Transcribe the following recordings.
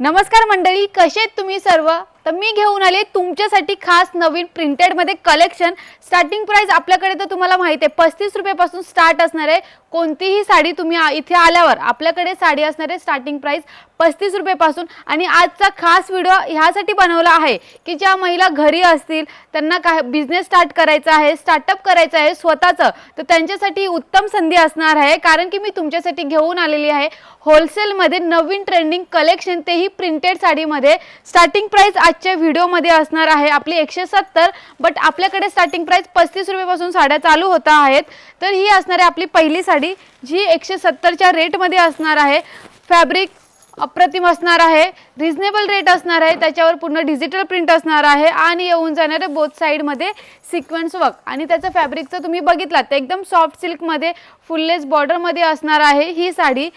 नमस्कार मंडळी कसे आहेत तुम्ही सर्व? तर मी घेऊन आले तुमच्यासाठी खास नवीन प्रिंटेडमध्ये कलेक्शन स्टार्टिंग प्राइस आपल्याकडे तर तुम्हाला माहिती आहे पस्तीस रुपयापासून स्टार्ट असणार आहे. कोणतीही साडी तुम्ही आ- इथे आल्यावर आपल्याकडे साडी असणार आहे स्टार्टिंग प्राइस पस्तीस रुपयापासून. आणि आजचा खास व्हिडिओ ह्यासाठी बनवला आहे की ज्या महिला घरी असतील त्यांना काय बिझनेस स्टार्ट करायचा आहे स्टार्टअप करायचं आहे स्वतःचं तर त्यांच्यासाठी उत्तम संधी असणार आहे. कारण की मी तुमच्यासाठी घेऊन आलेली आहे. होलसेलमध्ये नवीन ट्रेंडिंग कलेक्शन तेही प्रिंटेड साडीमध्ये. स्टार्टिंग प्राईस आजच्या व्हिडिओमध्ये असणार आहे. आपली एकशे सत्तर बट आपल्याकडे स्टार्टिंग प्राईस पस्तीस रुपयेपासून साड्या चालू होता आहेत. तर ही असणार आहे आपली पहिली साडी जी एकशे सत्तरच्या रेटमध्ये असणार आहे. फॅब्रिक अप्रतिम असणार आहे. रिजनेबल रेट असणार आहे. त्याच्यावर पूर्ण डिजिटल प्रिंट असणार आहे. आणि येऊन जाणार आहे बोथ साईडमध्ये सिक्वेन्स वर्क आणि त्याचं फॅब्रिकचं तुम्ही बघितलात तर एकदम सॉफ्ट सिल्कमध्ये फुललेस बॉर्डरमध्ये असणार आहे ही साडी.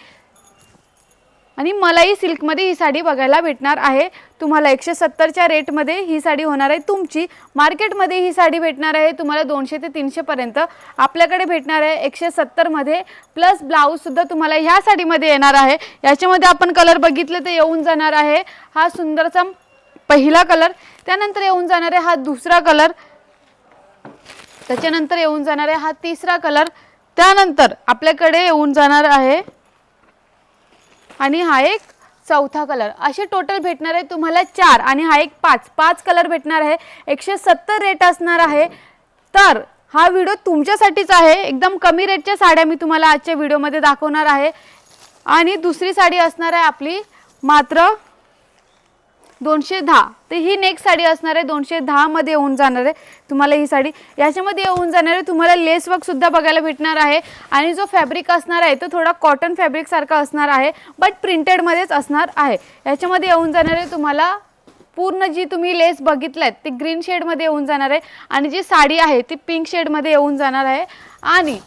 आणि मलाही सिल्कमध्ये ही साडी बघायला भेटणार आहे. तुम्हाला एकशे सत्तरच्या रेटमध्ये ही साडी होणार आहे. तुमची मार्केटमध्ये ही साडी भेटणार आहे. तुम्हाला दोनशे ते तीनशेपर्यंत आपल्याकडे भेटणार आहे. एकशे सत्तरमध्ये प्लस ब्लाऊजसुद्धा तुम्हाला ह्या साडीमध्ये येणार आहे. याच्यामध्ये आपण कलर बघितले तर येऊन जाणार आहे. हा सुंदरचा पहिला कलर त्यानंतर येऊन जाणार आहे हा दुसरा कलर त्याच्यानंतर येऊन जाणार आहे हा तिसरा कलर त्यानंतर आपल्याकडे येऊन जाणार आहे आणि हा एक चौथा कलर असे टोटल भेटणार आहे तुम्हाला चार आणि हा एक पाच. पाच कलर भेटणार आहे. एकशे सत्तर रेट असणार आहे. तर हा व्हिडिओ तुमच्यासाठीच आहे. एकदम कमी रेटच्या साड्या मी तुम्हाला आजच्या व्हिडिओमध्ये दाखवणार आहे. आणि दुसरी साडी असणार आहे आपली मात्र दोनशे दहा. तर ही नेक्स्ट साडी असणार आहे. दोनशे दहामध्ये येऊन जाणार आहे. तुम्हाला ही साडी याच्यामध्ये येऊन जाणार आहे. तुम्हाला लेस वर्कसुद्धा बघायला भेटणार आहे. आणि जो फॅब्रिक असणार आहे तो थोडा कॉटन फॅब्रिकसारखा असणार आहे. बट प्रिंटेडमध्येच असणार आहे. याच्यामध्ये येऊन जाणार आहे तुम्हाला पूर्ण जी तुम्ही लेस बघितल्यात ती ग्रीन शेडमध्ये येऊन जाणार आहे. आणि जी साडी आहे ती पिंक शेडमध्ये येऊन जाणार आहे. आणि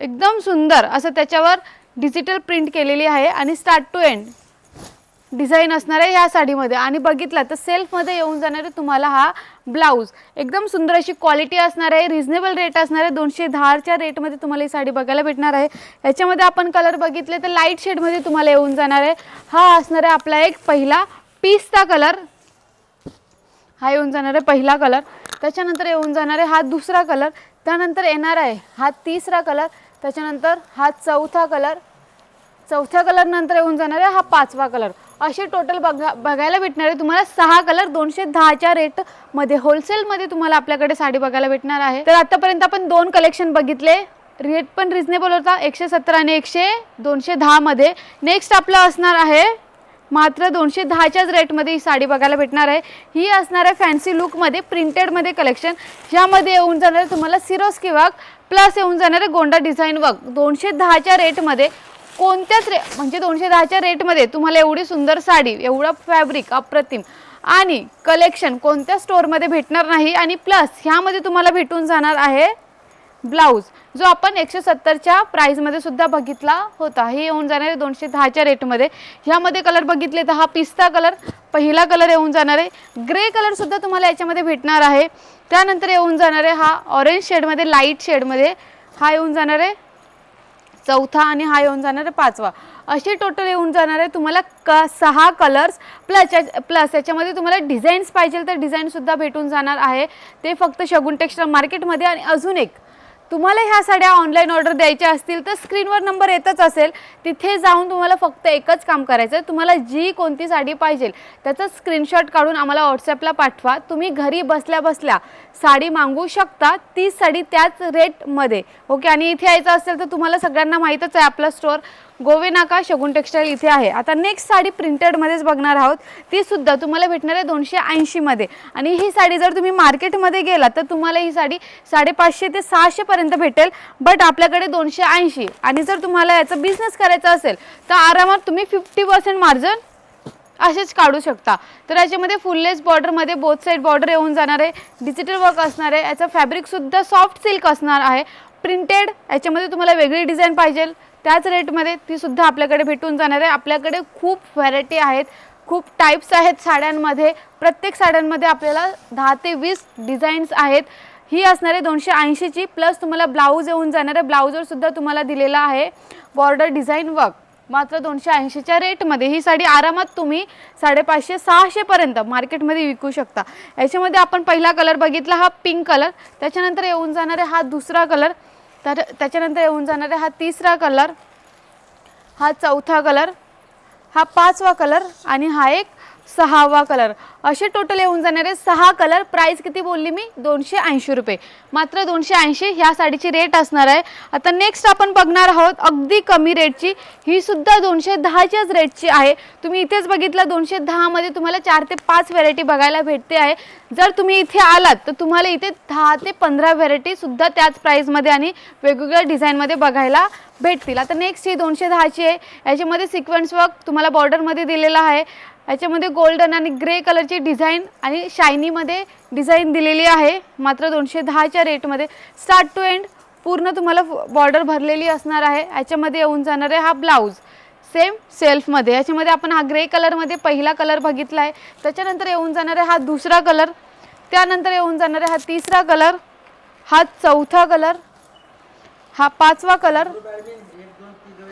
एकदम सुंदर असं त्याच्यावर डिजिटल प्रिंट केलेली आहे. आणि स्टार्ट टू एंड डिझाईन असणार आहे या साडीमध्ये. आणि बघितलं तर सेल्फमध्ये येऊन जाणार आहे तुम्हाला हा ब्लाऊज. एकदम सुंदर अशी क्वालिटी असणार आहे रिझनेबल रेट असणार आहे. दोनशे दहाच्या रेटमध्ये तुम्हाला ही साडी बघायला भेटणार आहे. याच्यामध्ये आपण कलर बघितले तर लाइट शेडमध्ये तुम्हाला येऊन जाणार आहे. हा असणार आहे आपला एक पहिला पीसचा कलर हा येऊन जाणार आहे पहिला कलर त्याच्यानंतर येऊन जाणार आहे हा दुसरा कलर त्यानंतर येणार आहे हा तिसरा कलर त्याच्यानंतर हा चौथा कलर चौथ्या कलरनंतर येऊन जाणार आहे हा पाचवा कलर असे टोटल बघा बघायला भेटणार आहे. तुम्हाला सहा कलर दोनशे दहाच्या रेटमध्ये होलसेलमध्ये तुम्हाला आपल्याकडे साडी बघायला भेटणार आहे. तर आतापर्यंत आपण दोन कलेक्शन बघितले. रेट पण रिझनेबल होता. एकशे सत्तर आणि एकशे दोनशे दहामध्ये नेक्स्ट आपलं असणार आहे. मात्र दोनशे दहाच्याच रेटमध्ये ही साडी बघायला भेटणार आहे. ही असणार आहे फॅन्सी लुकमध्ये प्रिंटेडमध्ये कलेक्शन ह्यामध्ये येऊन जाणार आहे तुम्हाला सिरोस्की वर्क प्लस येऊन जाणार आहे गोंडा डिझाईन वर्क दोनशे दहाच्या रेटमध्ये कोणत्याच रे म्हणजे दोनशे दहाच्या रेटमध्ये तुम्हाला एवढी सुंदर साडी एवढं फॅब्रिक अप्रतिम. आणि कलेक्शन कोणत्या स्टोअरमध्ये भेटणार नाही आणि प्लस ह्यामध्ये तुम्हाला भेटून जाणार आहे ब्लाऊज जो आपण एकशे सत्तरच्या प्राईजमध्ये सुद्धा बघितला होता. हे येऊन जाणार आहे दोनशे दहाच्या रेटमध्ये. ह्यामध्ये कलर बघितले तर हा पिस्ता कलर पहिला कलर येऊन जाणार आहे. ग्रे कलरसुद्धा तुम्हाला याच्यामध्ये भेटणार आहे. त्यानंतर येऊन जाणार आहे हा ऑरेंज शेडमध्ये लाइट शेडमध्ये हा येऊन जाणार आहे चौथा आणि हा येऊन जाणार आहे पाचवा. असे टोटल येऊन जाणार आहे तुम्हाला क सहा कलर्स प्लस प्लस याच्यामध्ये तुम्हाला डिझाईन्स पाहिजे तर डिझाईनसुद्धा भेटून जाणार आहे. ते फक्त शगुन टेक्स्टाईल मार्केटमध्ये आणि अजून एक तुम्हाला ह्या साड्या ऑनलाईन ऑर्डर द्यायच्या असतील तर स्क्रीनवर नंबर येतच असेल. तिथे जाऊन तुम्हाला फक्त एकच काम करायचं आहे तुम्हाला जी कोणती साडी पाहिजे त्याचा स्क्रीनशॉट काढून आम्हाला व्हॉट्सॲपला पाठवा. तुम्ही घरी बसल्या बसल्या साडी मागवू शकता. तीच साडी त्याच रेटमध्ये ओके आणि इथे यायचं असेल तर तुम्हाला सगळ्यांना माहीतच आहे आपला स्टोअर गोवेनाका शगुन टेक्स्टाईल इथे आहे. आता नेक्स्ट साडी प्रिंटेडमध्येच बघणार आहोत. ती सुद्धा तुम्हाला भेटणार आहे दोनशे ऐंशीमध्ये आणि ही साडी जर तुम्ही मार्केटमध्ये गेला तर तुम्हाला ही साडी साडेपाचशे ते सहाशेपर्यंत भेटेल. बट आपल्याकडे दोनशे ऐंशी. आणि जर तुम्हाला याचा बिझनेस करायचा असेल तर आरामात तुम्ही फिफ्टी पर्सेंट मार्जिन असेच काढू शकता. तर याच्यामध्ये फुललेस बॉर्डरमध्ये बोथ साईड बॉर्डर येऊन जाणार आहे. डिजिटल वर्क असणार आहे. याचं फॅब्रिकसुद्धा सॉफ्ट सिल्क असणार आहे. प्रिंटेड याच्यामध्ये तुम्हाला वेगळी डिझाईन पाहिजे. त्याच रेटमध्ये ती सुद्धा आपल्याकडे भेटून जाणार आहे. आपल्याकडे खूप व्हरायटी आहेत खूप टाईप्स आहेत साड्यांमध्ये. प्रत्येक साड्यांमध्ये आपल्याला दहा ते वीस डिझाईन्स आहेत. ही असणार आहे दोनशे ऐंशीची प्लस तुम्हाला ब्लाऊज येऊन जाणार आहे. ब्लाऊजवर सुद्धा तुम्हाला दिलेला आहे बॉर्डर डिझाईन वर्क मात्र दोनशे ऐंशीच्या रेटमध्ये ही साडी आरामात तुम्ही साडेपाचशे सहाशेपर्यंत मार्केटमध्ये विकू शकता. याच्यामध्ये आपण पहिला कलर बघितला हा पिंक कलर त्याच्यानंतर येऊन जाणारे हा दुसरा कलर तर त्याच्यानंतर येऊन जाणार आहे हा तिसरा कलर हा चौथा कलर हा पाचवा कलर आणि हा एक सहावा कलर. असे टोटल येऊन जाणारे सहा कलर. प्राइस किती बोलली मी? दोनशे ऐंशी रुपये. मात्र दोनशे ऐंशी ह्या साडीची रेट असणार आहे. आता नेक्स्ट आपण बघणार आहोत अगदी कमी रेटची ही सुद्धा दोनशे दहाच्याच रेटची आहे. तुम्ही इथेच बघितलं दोनशे दहामध्ये तुम्हाला चार ते पाच व्हेरायटी बघायला भेटते आहे. जर तुम्ही इथे आलात तर तुम्हाला इथे दहा ते पंधरा व्हरायटीसुद्धा त्याच प्राईजमध्ये आणि वेगवेगळ्या डिझाईनमध्ये बघायला भेटतील. आता नेक्स्ट ही दोनशे दहाची आहे. याच्यामध्ये सिक्वेन्स वर्क तुम्हाला बॉर्डरमध्ये दिलेला आहे. याच्यामध्ये गोल्डन आणि ग्रे कलरची डिझाईन आणि शायनीमध्ये डिझाईन दिलेली आहे. मात्र दोनशे दहाच्या रेटमध्ये स्टार्ट टू एंड पूर्ण तुम्हाला बॉर्डर भरलेली असणार आहे. याच्यामध्ये येऊन जाणार आहे हा ब्लाऊज सेम सेल्फमध्ये याच्यामध्ये आपण हा ग्रे कलरमध्ये पहिला कलर बघितला आहे त्याच्यानंतर येऊन जाणार आहे हा दुसरा कलर त्यानंतर येऊन जाणार आहे हा तिसरा कलर हा चौथा कलर हा पाचवा कलर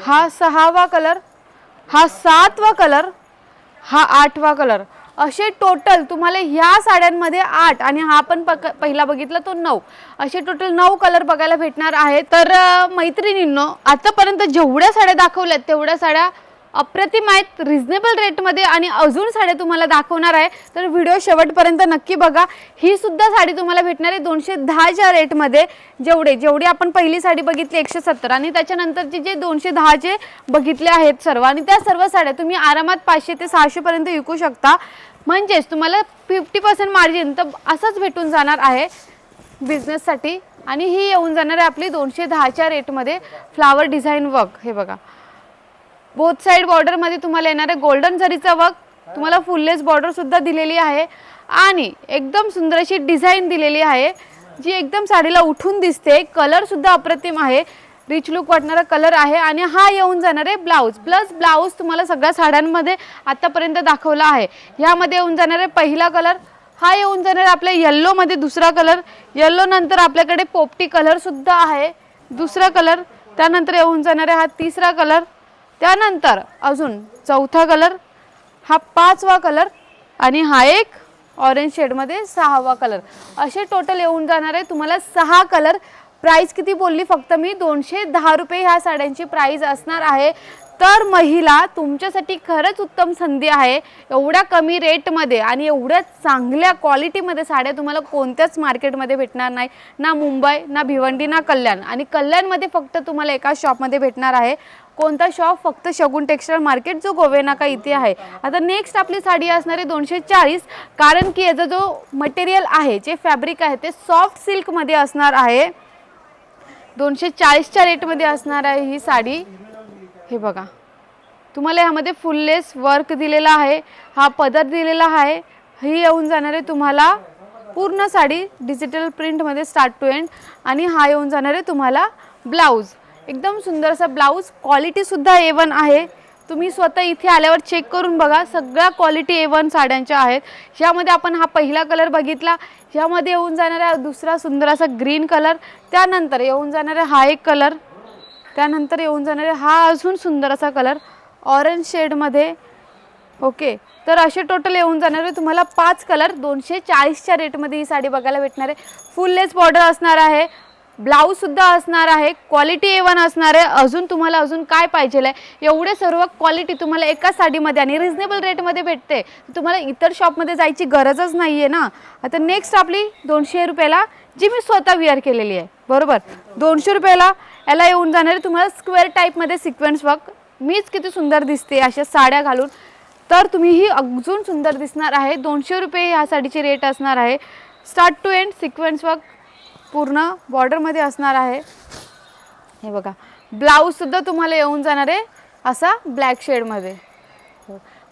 हा सहावा कलर हा सातवा कलर हा आठवा कलर असे टोटल तुम्हाला ह्या साड्यांमध्ये आठ आणि हा पण पक पहिला बघितला तो नऊ. असे टोटल नऊ कलर बघायला भेटणार आहे तर मैत्रिणींनो आतापर्यंत जेवढ्या साड्या दाखवल्यात तेवढ्या साड्या अप्रतिम आहेत रिझनेबल रेटमध्ये आणि अजून साड्या तुम्हाला दाखवणार आहे. तर व्हिडिओ शेवटपर्यंत नक्की बघा. ही सुद्धा साडी तुम्हाला भेटणार आहे दोनशे दहाच्या रेटमध्ये जेवढे जेवढी आपण पहिली साडी बघितली एकशे सत्तर. आणि त्याच्यानंतरचे जे दोनशे दहाचे बघितले आहेत सर्व. आणि त्या सर्व साड्या तुम्ही आरामात पाचशे ते सहाशेपर्यंत विकू शकता. म्हणजेच तुम्हाला फिफ्टी पर्सेंट मार्जिन तर असंच भेटून जाणार आहे बिझनेससाठी आणि ही येऊन जाणार आहे आपली दोनशे दहाच्या रेटमध्ये फ्लावर डिझाईन वर्क हे बघा. बोथ साईड बॉर्डरमध्ये तुम्हाला येणार आहे गोल्डन झरीचा वर्क तुम्हाला फुललेस बॉर्डर सुद्धा दिलेली आहे. आणि एकदम सुंदर अशी डिझाईन दिलेली आहे जी एकदम साडीला उठून दिसते. कलर सुद्धा अप्रतिम आहे. रिच लुक वाटणारा कलर आहे. आणि हा येऊन जाणार आहे ब्लाऊज प्लस ब्लाऊज तुम्हाला सगळ्या साड्यांमध्ये आतापर्यंत दाखवला आहे. ह्यामध्ये येऊन जाणार आहे पहिला कलर हा येऊन जाणार आहे आपल्या येल्लोमध्ये दुसरा कलर येल्लो नंतर आपल्याकडे पोपटी कलर सुद्धा आहे. दुसरा कलर त्यानंतर येऊन जाणार आहे हा तिसरा कलर त्यानंतर अजून चौथा कलर हा पाचवा कलर आणि हा एक ऑरेंज शेडमध्ये सहावा कलर असे टोटल येऊन जाणार आहे. तुम्हाला सहा कलर प्राईस किती बोलली? फक्त मी दोनशे दहा रुपये ह्या साड्यांची प्राईज असणार आहे. तर महिला तुमच्यासाठी खरंच उत्तम संधी आहे. एवढ्या कमी रेटमध्ये आणि एवढ्या चांगल्या क्वालिटीमध्ये साड्या तुम्हाला कोणत्याच मार्केटमध्ये भेटणार नाही. ना मुंबई ना भिवंडी ना कल्याण. आणि कल्याणमध्ये फक्त तुम्हाला एका शॉपमध्ये भेटणार आहे. कोणता शॉप फक्त शगुन टेक्स्टाईल मार्केट जो गोवेनाका इथे आहे. आता नेक्स्ट आपली साडी असणार आहे दोनशे चाळीस कारण की याचा जो मटेरियल आहे जे फॅब्रिक आहे ते सॉफ्ट सिल्कमध्ये असणार आहे. दोनशे चाळीसच्या रेटमध्ये असणार आहे ही साडी. हे बघा. तुम्हाला ह्यामध्ये फुललेस वर्क दिलेला आहे. हा पदर दिलेला आहे. ही येऊन जाणार आहे तुम्हाला पूर्ण साडी डिजिटल प्रिंटमध्ये स्टार्ट टू एंड आणि हा येऊन जाणार आहे तुम्हाला ब्लाऊज एकदम सुंदरसा ब्लाऊज. क्वालिटीसुद्धा ए वन आहे. तुम्ही स्वतः इथे आल्यावर चेक करून बघा. सगळ्या क्वालिटी ए वन साड्यांच्या आहेत. ह्यामध्ये आपण हा पहिला कलर बघितला. ह्यामध्ये येऊन जाणारा दुसरा सुंदर असा ग्रीन कलर त्यानंतर येऊन जाणारा हा एक कलर त्यानंतर येऊन जाणारे हा अजून सुंदर असा कलर ऑरेंज शेडमध्ये ओके तर असे टोटल येऊन जाणारे. तुम्हाला पाच कलर दोनशे चाळीसच्या रेटमध्ये ही साडी बघायला भेटणार आहे. फुल लेस बॉर्डर असणार आहे. ब्लाऊजसुद्धा असणार आहे क्वालिटी ए वन असणार आहे. अजून तुम्हाला अजून काय पाहिजे आहे? एवढे सर्व क्वालिटी तुम्हाला एकाच साडीमध्ये आणि रिझनेबल रेटमध्ये भेटते. तुम्हाला इतर शॉपमध्ये जायची गरजच नाही आहे ना. आता नेक्स्ट आपली दोनशे रुपयाला जी मी स्वतः विअर केलेली आहे. बरोबर? दोनशे रुपयाला याला येऊन जाणारे तुम्हाला स्क्वेअर टाईपमध्ये सिक्वेन्स वर्क मीच किती सुंदर दिसते अशा साड्या घालून. तर तुम्ही ही अजून सुंदर दिसणार आहे. दोनशे रुपये ह्या साडीची रेट असणार आहे. Start to end sequence work पूर्ण बॉर्डरमध्ये असणार आहे. हे बघा ब्लाऊजसुद्धा तुम्हाला येऊन जाणार आहे असा ब्लॅक शेडमध्ये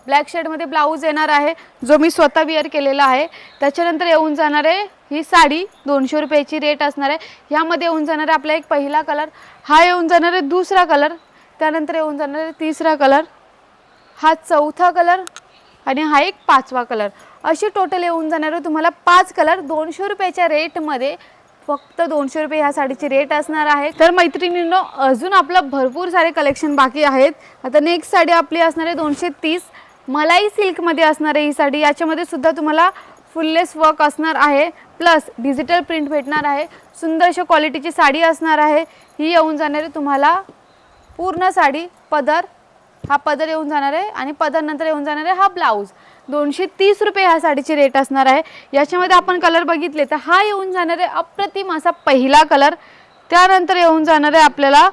ब्लॅक शेडमध्ये ब्लाऊज येणार आहे जो मी स्वतः विअर केलेला आहे. त्याच्यानंतर येऊन जाणार आहे ही साडी दोनशे रुपयाची रेट असणार आहे. ह्यामध्ये येऊन जाणार आहे आपला एक पहिला कलर हा येऊन जाणार आहे दुसरा कलर त्यानंतर येऊन जाणार आहे तिसरा कलर हा चौथा कलर आणि हा एक पाचवा कलर असे टोटल येऊन जाणार आहे तुम्हाला पाच कलर दोनशे रुपयाच्या रेटमध्ये फक्त दोनशे रुपये ह्या साडीची रेट असणार आहे. तर मैत्रिणींनो अजून आपलं भरपूर सारे कलेक्शन बाकी आहेत. आता नेक्स्ट साडी आपली असणार आहे दोनशे तीस. मलाई सिल्कमध्ये असणार आहे ही साडी. याच्यामध्ये सुद्धा तुम्हाला फुललेस वर्क असणार आहे. प्लस डिजिटल प्रिंट भेटणार आहे. सुंदर अशा क्वालिटीची साडी असणार आहे. ही येऊन जाणार आहे तुम्हाला पूर्ण साडी पदर. हा पदर येऊन जाणार आहे आणि पदर नंतर येऊन जाणार आहे हा ब्लाऊज दोनशे तीस रुपये ह्या साडीची रेट असणार आहे. याच्यामध्ये आपण कलर बघितले तर हा येऊन जाणार आहे अप्रतिम असा पहिला कलर त्यानंतर येऊन जाणार आहे आपल्याला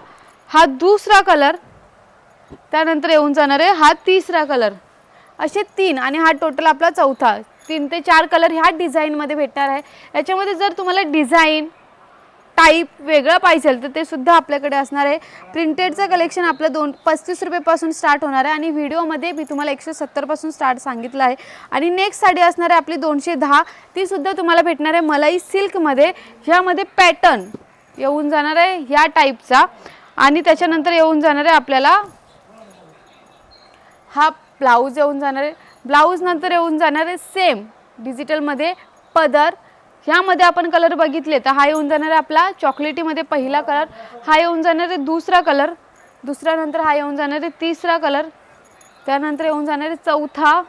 हा दुसरा कलर त्यानंतर येऊन जाणार आहे हा तिसरा कलर असे तीन आणि हा टोटल आपला चौथा. तीन ते चार कलर ह्या डिझाईनमध्ये भेटणार आहे. याच्यामध्ये जर तुम्हाला डिझाईन टाईप वेगळं पाहिजे तर ते सुद्धा आपल्याकडे असणार आहे. प्रिंटेडचं कलेक्शन आपलं दोन पस्तीस रुपयेपासून स्टार्ट होणार आहे आणि व्हिडिओमध्ये मी तुम्हाला एकशे सत्तरपासून स्टार्ट सांगितलं आहे. आणि नेक्स्ट साडी असणार आहे आपली दोनशे दहा. तीसुद्धा तुम्हाला भेटणार आहे मलाई सिल्कमध्ये ह्यामध्ये पॅटर्न येऊन जाणार आहे ह्या टाईपचा आणि त्याच्यानंतर येऊन जाणार आहे आपल्याला हा ब्लाऊज येऊन जाणार आहे. ब्लाऊज नंतर येऊन जाणार आहे सेम डिजिटलमध्ये पदर. ह्यामध्ये आपण कलर बघितले तर हा येऊन जाणार आहे आपला चॉकलेटीमध्ये पहिला कलर हा येऊन जाणार आहे दुसरा कलर दुसऱ्यानंतर हा येऊन जाणार आहे तिसरा कलर त्यानंतर येऊन जाणार आहे चौथा.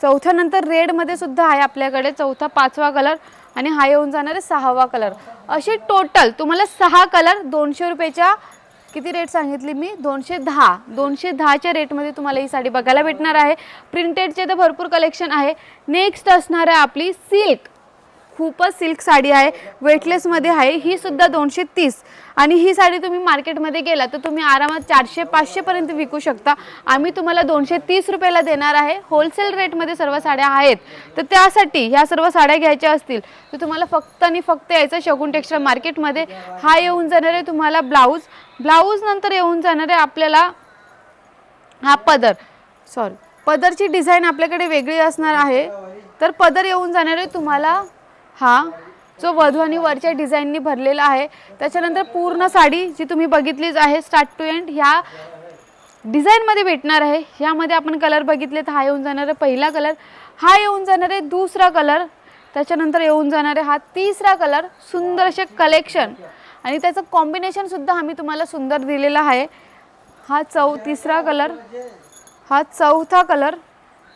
चौथ्यानंतर रेडमध्ये सुद्धा आहे आपल्याकडे चौथा पाचवा कलर आणि हा येऊन जाणार आहे सहावा कलर असे टोटल तुम्हाला सहा कलर दोनशे रुपयाच्या किती रेट सांगितली मी? दोनशे दहा. दोनशे दहाच्या रेटमध्ये तुम्हाला ही साडी बघायला भेटणार आहे. प्रिंटेडचे तर भरपूर कलेक्शन आहे. नेक्स्ट असणार आहे आपली सिल्क खूपच सिल्क साडी आहे वेटलेसमध्ये आहे ही सुद्धा दोनशे तीस. आणि ही साडी तुम्ही मार्केटमध्ये गेला तर तुम्ही आरामात चारशे पाचशेपर्यंत विकू शकता. आम्ही तुम्हाला दोनशे तीस रुपयाला देणार आहे. होलसेल रेटमध्ये सर्व साड्या आहेत. तर त्यासाठी ह्या सर्व साड्या घ्यायच्या असतील तर तुम्हाला फक्त आणि फक्त यायचं शगुन टेक्स्टाईल मार्केटमध्ये. हा येऊन जाणार आहे तुम्हाला ब्लाऊज ब्लाऊज नंतर येऊन जाणार आहे आपल्याला हा पदर. सॉरी पदरची डिझाईन आपल्याकडे वेगळी असणार आहे. तर पदर येऊन जाणार आहे तुम्हाला हा जो वधू आणि वरच्या डिझाईननी भरलेला आहे. त्याच्यानंतर पूर्ण साडी जी तुम्ही बघितलीच आहे स्टार्ट टू एंड ह्या डिझाईनमध्ये भेटणार आहे. ह्यामध्ये आपण कलर बघितले तर हा येऊन जाणार आहे पहिला कलर हा येऊन जाणार आहे दुसरा कलर त्याच्यानंतर येऊन जाणार आहे हा तिसरा कलर सुंदर असे कलेक्शन आणि त्याचं कॉम्बिनेशनसुद्धा आम्ही तुम्हाला सुंदर दिलेला आहे. हा चौ तिसरा कलर हा चौथा कलर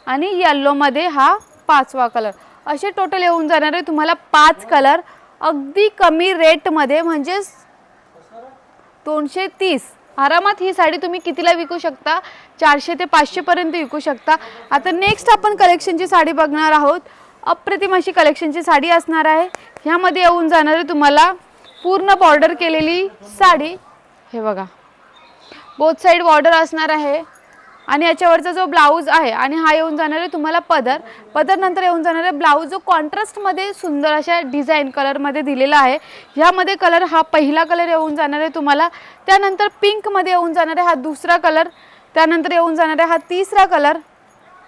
आणि येल्लोमध्ये हा पाचवा कलर. असे टोटल येऊन जाणार आहे. तुम्हाला पाच कलर अगदी कमी रेटमध्ये म्हणजेच दोनशे तीस. आरामात ही साडी तुम्ही कितीला विकू शकता? चारशे ते पाचशेपर्यंत विकू शकता. आता नेक्स्ट आपण कलेक्शनची साडी बघणार आहोत. अप्रतिम अशी कलेक्शनची साडी असणार आहे. ह्यामध्ये येऊन जाणार आहे तुम्हाला पूर्ण बॉर्डर केलेली साडी. हे बघा. बोथ साईड बॉर्डर असणार आहे. आणि याच्यावरचा जो ब्लाऊज आहे आणि हा येऊन जाणार आहे तुम्हाला पदर. पदर नंतर येऊन जाणार आहे ब्लाऊज जो कॉन्ट्रास्टमध्ये सुंदर अशा डिझाईन कलरमध्ये दिलेला आहे. ह्यामध्ये कलर हा पहिला कलर येऊन जाणार आहे तुम्हाला. त्यानंतर पिंकमध्ये येऊन जाणार आहे हा दुसरा कलर. त्यानंतर येऊन जाणार आहे हा तिसरा कलर.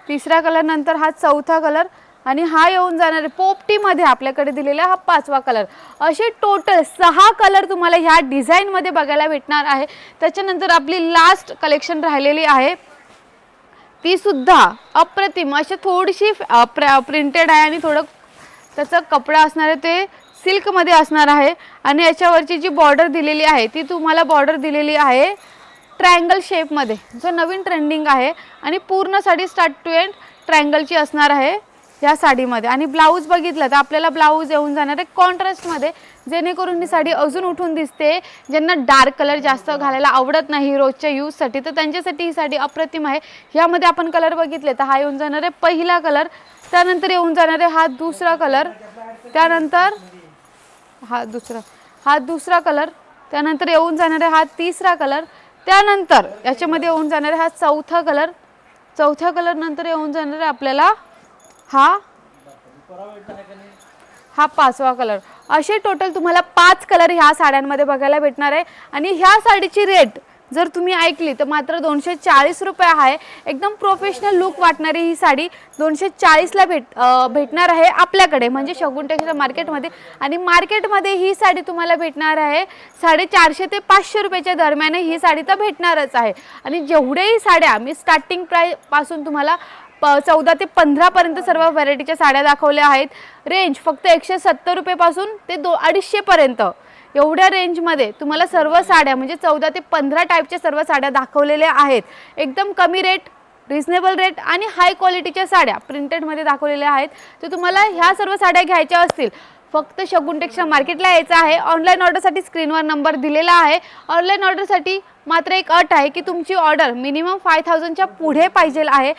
तिसरा कलर नंतर हा चौथा कलर. आणि हा येऊन जाणार आहे पोपटीमध्ये आपल्याकडे दिलेला हा पाचवा कलर. असे टोटल सहा कलर तुम्हाला ह्या डिझाईनमध्ये बघायला भेटणार आहे. त्याच्यानंतर आपली लास्ट कलेक्शन राहिलेली आहे. ती सुद्धा अप्रतिम. अशी थोडीशी प्रिंटेड आहे आणि थोडं त्याचं कपडा असणार आहे ते सिल्कमध्ये असणार आहे. आणि याच्यावरची जी बॉर्डर दिलेली आहे ती तुम्हाला बॉर्डर दिलेली आहे ट्रायंगल शेपमध्ये. जो नवीन ट्रेंडिंग आहे आणि पूर्ण साडी स्टार्ट टू एंड ट्रायंगलची असणार आहे. या साडीमध्ये. आणि ब्लाऊज बघितलं तर आपल्याला ब्लाऊज येऊन जाणार आहे कॉन्ट्रास्टमध्ये जेणेकरून ही साडी अजून उठून दिसते. ज्यांना डार्क कलर जास्त घालायला आवडत नाही रोजच्या यूजसाठी तर त्यांच्यासाठी ही साडी अप्रतिम आहे. ह्यामध्ये आपण कलर बघितले तर हा येऊन जाणार आहे पहिला कलर त्यानंतर येऊन जाणार आहे हा दुसरा कलर त्यानंतर हा दुसरा हा दुसरा कलर त्यानंतर येऊन जाणार आहे हा तिसरा कलर त्यानंतर याच्यामध्ये येऊन जाणार आहे हा चौथा कलर चौथ्या कलर नंतर येऊन जाणार आहे आपल्याला हा? हा पाचवा कलर असे टोटल तुम्हाला पाच कलर ह्या साड्यांमध्ये बघायला भेटणार आहे. आणि ह्या साडीची रेट जर तुम्ही ऐकली तर मात्र दोनशे चाळीस रुपये आहे. एकदम प्रोफेशनल लुक वाटणारी ही साडी दोनशे चाळीसला भेट भेटणार आहे आपल्याकडे म्हणजे शगुन टेक्स्टाईल मार्केटमध्ये आणि मार्केटमध्ये ही साडी तुम्हाला भेटणार आहे साडेचारशे ते पाचशे रुपयाच्या दरम्यान ही साडी तर भेटणारच आहे. आणि जेवढेही साड्या मी स्टार्टिंग प्राईपासून तुम्हाला प चौदा ते पंधरापर्यंत सर्व व्हरायटीच्या साड्या दाखवल्या आहेत. रेंज फक्त एकशे सत्तर रुपयेपासून ते दो अडीचशेपर्यंत एवढ्या रेंजमध्ये तुम्हाला सर्व साड्या म्हणजे चौदा ते पंधरा टाईपच्या सर्व साड्या दाखवलेल्या आहेत. एकदम कमी रेट रिझनेबल रेट आणि हाय क्वालिटीच्या साड्या प्रिंटेडमध्ये दाखवलेल्या आहेत. तर तुम्हाला ह्या सर्व साड्या घ्यायच्या असतील फक्त शगुन टेक्स्टाईल मार्केटला यायचं आहे. ऑनलाईन ऑर्डरसाठी स्क्रीनवर नंबर दिलेला आहे. ऑनलाईन ऑर्डरसाठी मात्र एक अट आहे की तुमची ऑर्डर मिनिमम फाय थाउजंडच्या पुढे पाहिजे आहे.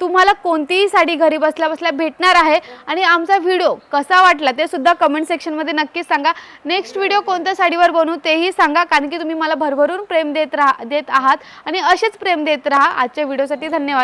तुम्हाला कोणतीही साडी घरी बसल्या बसल्या भेटणार आहे. आणि आमचा व्हिडिओ कसा वाटला ते सुद्धा कमेंट सेक्शनमध्ये नक्कीच सांगा. नेक्स्ट व्हिडिओ कोणत्या साडीवर बनवू तेही सांगा कारण की तुम्ही मला भरभरून प्रेम देत राहा देत आहात. आणि असेच प्रेम देत राहा. आजच्या व्हिडिओसाठी धन्यवाद.